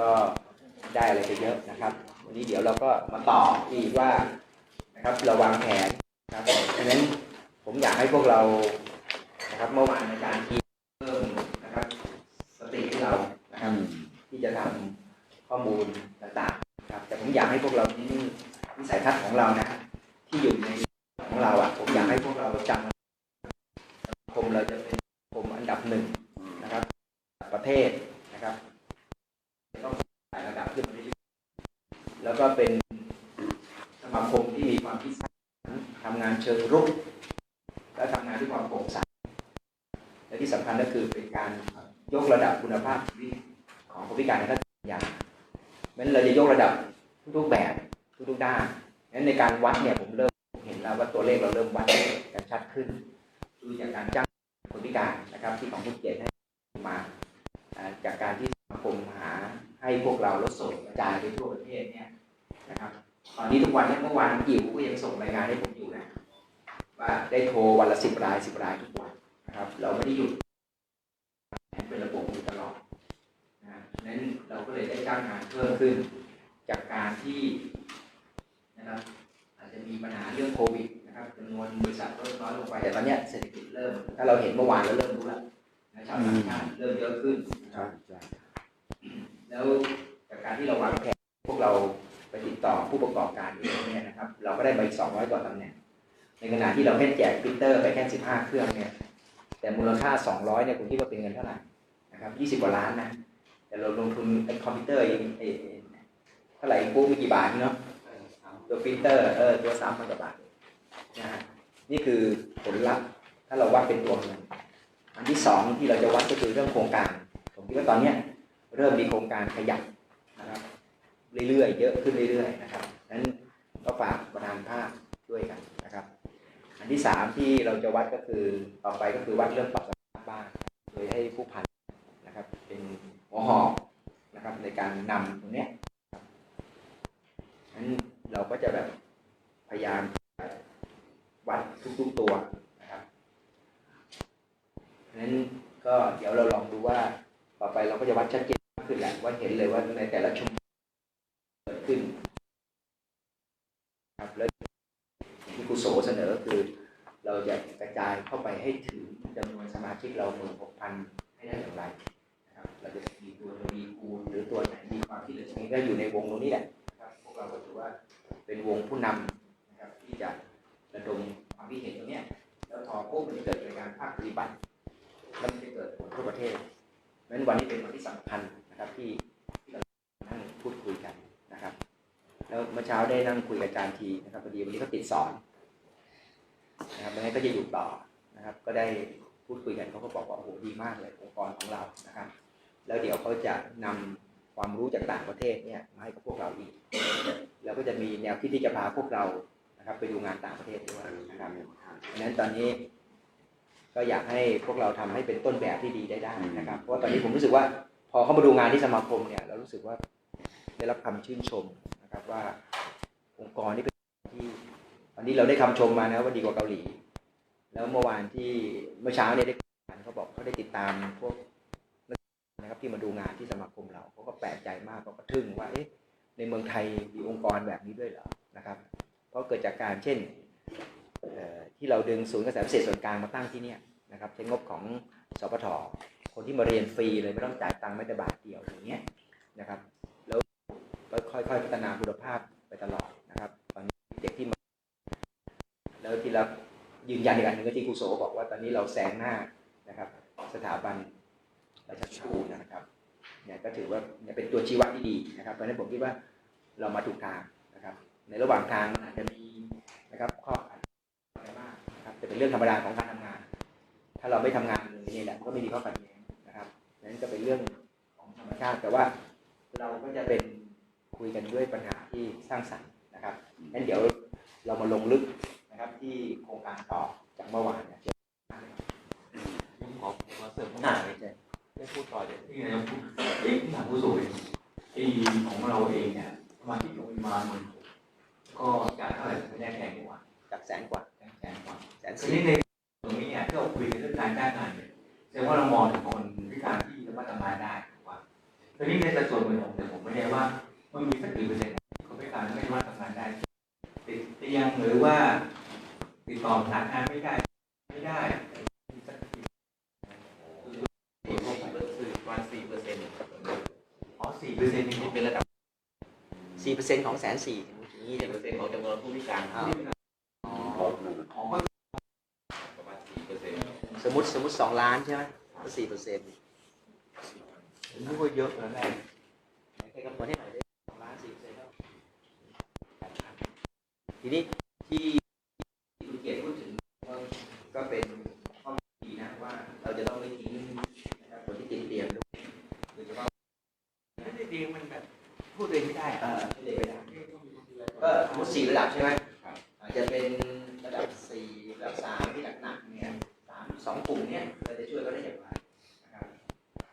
ก็ได้อะไรไปเยอะนะครับ วันนี้เดี๋ยวเราก็มาต่ออีกว่านะครับเราวางแผนนะครับฉะนั้นผมอยากให้พวกเรานะครับเมื่อวานอาจารย์ทีเพิ่มนะครับสติให้เรานะครับที่จะทำข้อมูลต่างๆนะครับ แต่ผมอยากให้พวกเรานี่วิสัยทัศน์ของเรานะที่อยู่ในของเราอะ ผมอยากให้พวกเราจำสังคมเราจะเป็นสังคมอันดับหนึ่งนะครับ ประเทศนะครับต้องไต่ระดับขึ้นมาเรื่อยๆแล้วก็เป็นสมาคมที่มีความคิดสร้างสรรค์ทำงานเชิงรุก และทำงานด้วยความโปร่งใสและที่สำคัญก็คือเป็นการ ยกระดับคุณภาพชีวิตของผู้พิการทางด้านปัญญาเพราะนั้นเราจะยกระดับทุกๆแบบทุกๆด้านงั้นในการวัดเนี่ยผมเริ่มเห็นแล้วว่าตัวเลขเราเริ่มวัดกันชัดขึ้นดูจากการจ้างคนพิการนะครับ ที่ของผู้เกียรติให้มาอ่าจากการที่สมาคมหาให้พวกเราลดส่งกระจายไปทั่วประเทศเนี่ยนะครับ ตอนนี้ทุกวันเนี่ยเมื่อวานอิ๋วก็ยังส่งรายงานให้ผมอยู่นะว่าได้โทรวันละสิบรายสิบรายทุกวันนะครับ เราไม่ได้หยุดเป็นระบบอยู่ตลอดนะนั้น เราก็เลยได้จ้างงานเพิ่มขึ้น จากการที่นะครับอาจจะมีปัญหาเรื่องโควิดนะครับจำนวนบริษัทลดน้อยลงไปแต่ตอนเนี้ยเศรษฐกิจเริ่ม ถ้าเราเห็นเมื่อวานเราเริ่มรู้แล้วนะชาวต่างชาติเริ่มเยอะขึ้นนะครับแล้วจากการที่เราวางแผนพวกเราไปติดต่อผู้ประกอบการเองเนี่ยนะครับ เราก็ได้มาอีก200กว่าตำแหน่งในขณะที่เราแค่แจกปรินเตอร์ไปแค่15เครื่องเนี่ยแต่มูลค่า200เนี่ยคุณคิดว่าเป็นเงินเท่าไหร่นะครับ20กว่าล้านนะ แต่เราลงทุนไอ้คอมพิวเตอร์องไอ้เท่าไหร่ปุ๊บไม่กี่บาทเนาะตัวปรินเตอร์เออตัวสามพันกว่าบาทนะฮะนี่คือผลลัพธ์ถ้าเราวัดเป็นตัวเงินอันที่สองที่เราจะวัดก็คือเรื่องโครงการ ผมคิดว่าตอนเนี้ยเริ่มมีโครงการขยับนะครับเรื่อยๆเยอะขึ้นเรื่อยๆนะครับนั้นก็ฝากประธานภาคด้วยกันนะครับ อันที่สามที่เราจะวัดก็คือต่อไปก็คือวัดเรื่องปรับสภาพบ้านโดยให้ผู้พัน หัวหอกนะครับ ในการนำตรงนี้ยครับนั้นเราก็จะแบบพยายามวัดทุกๆตัวนะครับนั้นก็เดี๋ยวเราลองดูว่า ต่อไปเราก็จะวัดชัดเจนมากขึ้นแหละว่าเห็นเลยว่าในแต่ละชั่วโมงเกิดขึ้นครับแล้วที่ครูโสเสนอคือเราจะกระจายเข้าไปให้ถึงจำนวนสมาชิกเราหมื่นหกพันให้ได้อย่างไร เราจะมีตัวทวีคูณหรือตัวไหนมีความคิดเห็นนี้ก็อยู่ในวงตรงนี้แหละครับพวกเราก็ถือว่าเป็นวงผู้นำนะครับที่จะระดมความคิดเห็นตรงนี้แล้วพอพวกมันจะเกิดเป็นการภาคปฏิบัติแล้วมันจะเกิดผลทั่วประเทศเพราะนั้นวันนี้เป็นวันที่สำคัญนะครับที่เรานั่งพูดคุยกันนะครับ แล้วเมื่อเช้าได้นั่งคุยกับอาจารย์ทีนะครับพอดีวันนี้เขาติดสอนนะครับไม่งั้นก็จะอยู่ต่อนะครับ ก็ได้พูดคุยกันเขาก็บอกว่าโอ้โหดีมากเลยองค์กรของเรานะครับ แล้วเดี๋ยวเขาจะนำความรู้จากต่างประเทศเนี่ยมาให้กับพวกเราอีก แล้วก็จะมีแนวคิดที่จะพาพวกเรานะครับ ไปดูงานต่างประเทศด้วยนะครับเพราะฉะนั้นตอนนี้ก็อยากให้พวกเราทำให้เป็นต้นแบบที่ดีได้ได้นะครับ เพราะตอนนี้ผมรู้สึกว่าพอเข้ามาดูงานที่สมาคมเนี่ย เรารู้สึกว่าได้รับคำชื่นชมนะครับว่าองค์กรนี้เป็นที่ตอนนี้เราได้คำชมมานะว่าดีกว่าเกาหลี แล้วเมื่อวานที่เมื่อเช้าเนี่ยได้เขาบอกเขาได้ติดตามพวก นะครับ ที่มาดูงานที่สมาคมเราเขาก็แปลกใจมากเขาก็ทึ่งว่าเอ๊ะในเมืองไทยมีองค์กรแบบนี้ด้วยเหรอนะครับ เพราะเกิดจากการเช่นที่เราดึงศูนย์กระแสเศษส่วนกลางมาตั้งที่นี่นะครับใช้งบของสปทคนที่มาเรียนฟรีเลยไม่ต้องจ่ายตังค์แม้แต่บาทเดียวอย่างเงี้ยนะครับ แล้วก็ค่อยๆพัฒนาคุณภาพไปตลอดนะครับตอนนี้เด็กที่มาแล้วที่เรายืนยันอีกอันหนึ่งก็ที่ครูโสบอกว่าตอนนี้เราแซงหน้านะครับ สถาบัน ราชชูนะครับเนี่ยก็ถือว่าเป็นตัวชี้วัดที่ดีนะครับเพราะฉะนั้นผมคิดว่าเรามาถูกทางนะครับ ในระหว่างทางอาจจะมีนะครับข้อขัดอะไรบ้างนะครับแต่เป็นเรื่องธรรมดาของการทำงาน ถ้าเราไม่ทำงานเลยนี่แหละก็ไม่มีข้อขัดแย้งนะครับนั้นก็เป็นเรื่องของธรรมชาติแต่ว่าเราก็จะเป็นคุยกันด้วยปัญหาที่สร้างสรรค์นะครับงั้นเดี๋ยวเรามาลงลึกนะครับที่โครงการต่อจากเมื่อวานเนี่ยเชิญ ผมขอขอเสริมข้อมูลหน่อยได้พูด ต่อเดี๋ยวที่เราพูดเอ๊ะถามผู้สูงไอ้ของเราเองเนี่ยสมาชิกของมามันก็จ่ายเท่าไหร่ไม่ได้แพงกว่าจากแสนกว่าแพงกว่าแสนทีสี่นี้ในตรงนี้เนี่ยที่เราคุยกันเรื่องการจ้างงานเนี่ยแสดงว่าเรามองถึงคนพิการที่สามารถทำงานได้ถูกป่ะตอนนี้ในสัดส่วนหมื่นหกเนี่ยผมไม่ได้ว่ามันมีสักกี่เปอร์เซ็นต์คนพิการไม่สามารถทำงานได้ติดเตียงหรือว่าติดต่อประสานงานไม่ได้ ไม่ได้มีสักกี่ คือประมาณสี่เปอร์เซ็นต์ อ๋อสี่เปอร์เซ็นต์ นี่เป็นระดับ สี่ เปอร์เซ็นต์ของแสนสี่อย่างนี้ยี่ใช่สิบไหมเปอร์เซ็นต์ของจำนวนผู้พิการอ้าวอ๋ออ๋อก็ประมาณสี่เปอร์เซ็นต์สมมติสมมติสองล้านใช่ไหมก็สี่เปอร์เซ็นต์ผมนึกว่าเยอะแล้วแหละใครกำหนดให้หน่อยได้สองล้านสี่เปอร์เซ็นต์แล้วทีนี้ที่คุณเกียรติพูดถึงว่าก็เป็นข้อดีนะว่าเราจะต้องไม่ทิ้งนะครับคนที่ติดเตียงด้วยโดยเฉพาะไม่ได้ดีมันแบบ พูดเองไม่ได้เอ่อไม่ได้ไม่ได้ก็สมมติสี่ระดับใช่ไหมอาจจะเป็นระดับสี่ระดับสามที่หนักๆเนี่ยสามสองกลุ่มเนี่ยเราจะช่วยเขาได้อย่างไรนะครับ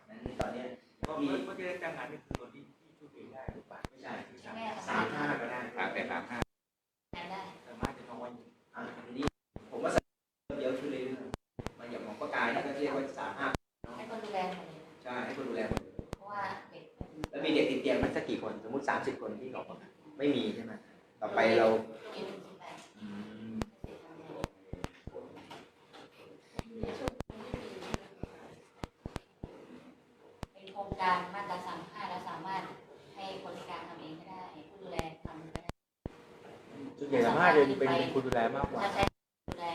นั้นตอนเนี้ยเพราะมีเพราะจะได้จ้า ไม่มีใช่ไหมต่อไปเรากินสิบแปดอืมเด็กทำงานเป็นโครงการมาตราสามห้าแล้วสามารถให้คนพิการทำเองก็ได้ผู้ดูแลทำก็ได้ส่วนใหญ่สามารถจะเป็นเป็นคนดูแลมากกว่า ถ้าใช้ดูแล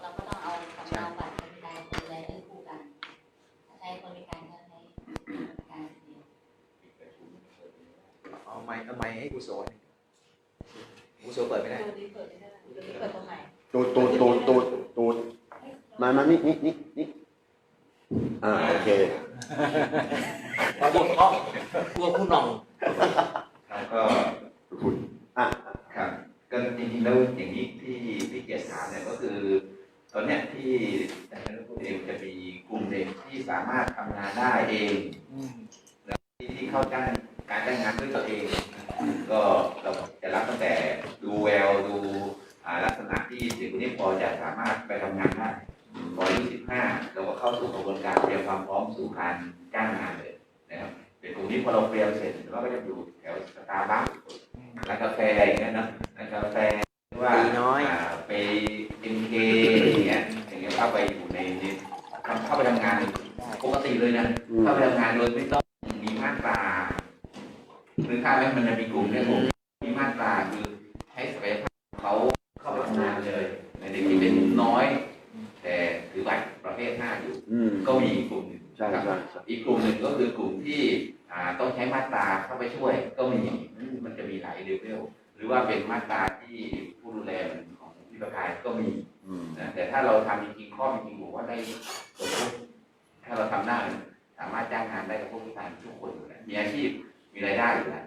เราก็ต้องเอาสำเนาบัตรคนพิการกับคนดูแลเออคู่กันถ้าใช้คนพิการก็ใช้คนพิการเดียวเอาไม้เอาไม้ให้กูโซน กูโซเปิดไม่ได้ ตัวนี้เปิดไม่ได้ตัวนี้เปิดตรงไหนตูดตูดตูดตูดตูดมามานี่นี่นี่นี่อ่าโอเคพวกเขาพวกผู้นองแล้วก็คุณอะครับก็จริงๆแล้วอย่างนี้ที่พี่เกียรติถามเนี่ยก็คือ ตอนเนี้ยที่แต่ละผู้เองจะมีกลุ่มเด็กที่สามารถทำงานได้เองที่ที่เข้าจ้างการจ้างงานด้วยตัวเอง ก็เราจะรับตั้งแต่ดูแววดูอ่าลักษณะที่เด็กคนนี้พอจะสามารถไปทำงานได้พออายุ15เราก็เข้าสู่กระบวนการเตรียมความพร้อมสู่การจ้างงานเลยนะครับเป็นกลุ่มนี้พอเราเตรียมเสร็จเราก็จะอยู่แถวสตาร์บัคร้านกาแฟอย่างเงี้ยเนาะร้านกาแฟหรือว่าตีน้อยาไปเอ็มเคอย่างเงี้ยอย่างเงี้ยเข้าไปอยู่ในในเข้าไปทำงานปกติเลยนะอืมเข้าไปทำงานโดยไม่ต้องมีมาตราหรือถ้าไม่มันจะมีกลุ่มเนี่ยผมมี อีกกลุ่มหนึ่งก็คือกลุ่มที่อ่าต้องใช้มาตราเข้าไปช่วยก็มีมันจะมีหลายเลเวลหรือว่าเป็นมาตราที่ผู้ดูแลของพี่ประกายก็มีอืมนะแต่ถ้าเราทำจริงๆข้อจริงๆบอกว่าได้สมมติถ้าเราทำได้สามารถจ้างงานได้กับผู้พิการทุกคนอยู่แล้วมีอาชีพมีรายได้อยู่แล้ว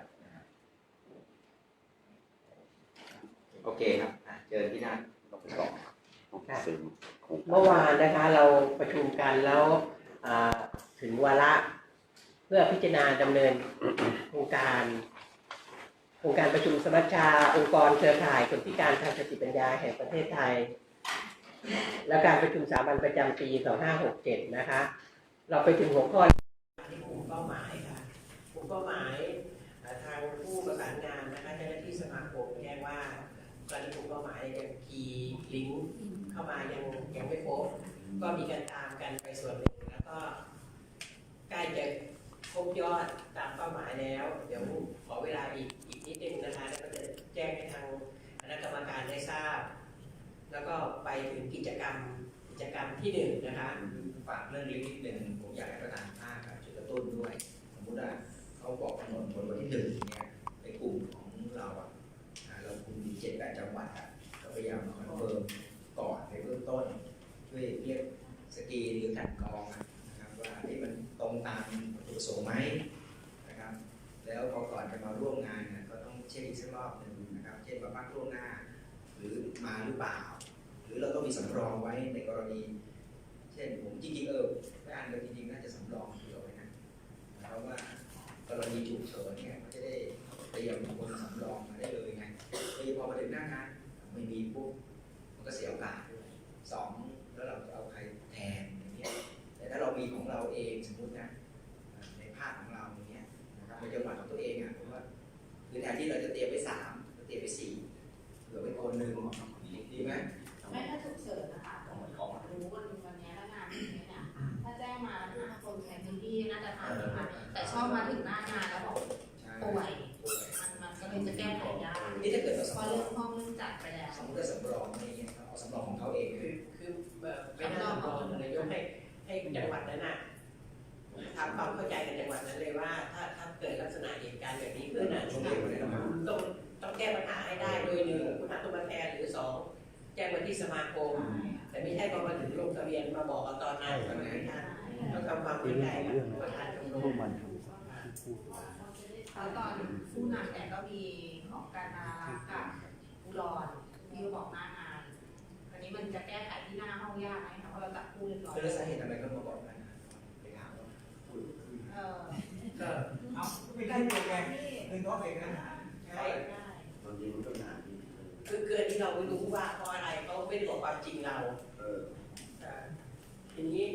โอเคครับอะเจอที่หน้าลงไปต่อเซ็นโครงการเมื่อวานนะคะเราประชุมกันแล้วอ่า ถึงวาระเพื่อพิจารณาดำเนินโครงการโครงการประชุมสมัชชา องค์กรเครือข่ายคนพิการทางสติปัญญาแห่งประเทศไทย และการประชุมสามัญประจำปี 2567 นะคะ เราไปถึงหัวข้อที่กลุ่มเป้าหมายค่ะกลุ่มเป้าหมายทางผู้ประสานงานนะคะเจ้าหน้าที่สมาคมแจ้งว่าตอนนี้กลุ่มเป้าหมายยังคีย์ลิงก์เข้ามายังยังไม่ครบก็มีการตามกันไปส่วนหนึ่งแล้วก็ใกล้ จะครบยอดตามเป้าหมายแล้ว เดี๋ยวขอเวลาอีกอีกนิดนึงนะคะ แล้วก็จะแจ้งให้ทางคณะกรรมการได้ทราบ แล้วก็ไปถึงกิจกรรมกิจกรรมที่หนึ่งนะคะ ฝากเรื่องนี้นิดนึงผมอยากให้ประธานภาคครับช่วยกระตุ้นด้วย สมมุติว่าเขาบอกกำหนดผลวันที่หนึ่งเนี่ยในกลุ่มของเราอะเราคุมเจ็ดแปดจังหวัดอะก็พยายามคอนเฟิร์มก่อนในเบื้องต้นช่วยเรียกสกีหรือแผ่นกอง ประสงค์ไหมนะครับ แล้วพอก่อนจะมาร่วมงานเนี่ยก็ต้องเช็คอีกสักรอบหนึ่งนะครับเช่นมาพักล่วงหน้า หรือมาหรือเปล่า หรือเราต้องมีสำรองไว้ในกรณี เช่นผมจริงๆเออไม่อ่านเลยจริงๆน่าจะสำรองเผื่อไว้นะเพราะว่ากรณีฉุกเฉินเนี่ยมันจะได้เตรียมคนสำรองมาได้เลยไงโดยเฉพอมาถึงหน้างานไม่มีปุ๊บมันก็เสียโอกาสสองแล้วเราจะเอาใครแทนอย่างเงี้ยแต่ถ้าเรามีของเราเองสมมตินะในภาคของเราอย่างเงี้ย คือแทนที่เราจะเตรียมไว้สามเราเตรียมไว้สี่เหลือไว้คนหนึ่งดีไหมไม่ถ้าฉุกเฉินนะคะรู้วันวันนี้แล้วงานอย่างเงี้ยเนี่ยถ้าแจ้งมาห้าคนในพื้นที่น่าจะทันนะคะแต่ชอบมาถึงหน้างานแล้วบอกใช่ป่วยมันมันก็เลยจะแก้ไขยากนี่ถ้าเกิดเราเพสำราะรเรื่อองงห้องเรื่องจัดไปแล้วสมมติเราสำรองอะไรเงี้ยเขาเอาสำรองของเขาเองคือคือเอ่อไม่น่าจะบอกนายกให้ให้จังหวัดนั้นน่ะ ทำความเข้าใจกับจังหวัดนั้นเลยว่า ถ้าถ้าเกิดลักษณะเหตุการณ์แบบนี้ขึ้นน่ะช่วงเด็กคนนี้นะครับต้องต้องแก้ปัญหาให้ได้โดยหนึ่งคุณหาตัวมาแทนหรือสองแจ้งมาที่สมาคม แต่ไม่ใช่พอมาถึงลงทะเบียนมาบอกเอาตอนนั้นมันไม่ทันต้องทำความเข้าใจกับประธานชมรมแล้วตอนผู้นำเนี่ยก็มีของการนารักกับอุดรที่บอกหน้างานอันนี้มันจะแก้ไขที่หน้าห้องยากไหมคะเพราะเราจัดผู้เรียบร้อยแล้วสาเหตุทำไมเขามาบอกกันไปถามว่า เออก็เอาไม่ได้ตัวไงเงินเขาเองนะใช่ได้บางทีมันก็นานคือคืออันนี้เราไม่รู้ว่าเพราะอะไรเขาไม่ได้บอกความจริงเราเอออ่าทีนี้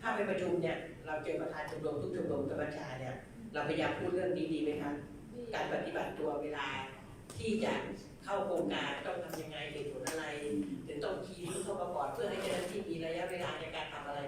ถ้าไปประชุมเนี่ย เราเจอประธานชมรมทุกชมรมสมัชชาเนี่ย เราพยายามพูดเรื่องนี้ดีไหมครับการปฏิบัติตัวเวลาที่จะเข้าโครงการต้องทำยังไงเหตุผลอะไรถึงต้องคีย์เข้ามาก่อนเพื่อให้เจ้าหน้าที่มีระยะเวลาในการทำอะไรบ้าง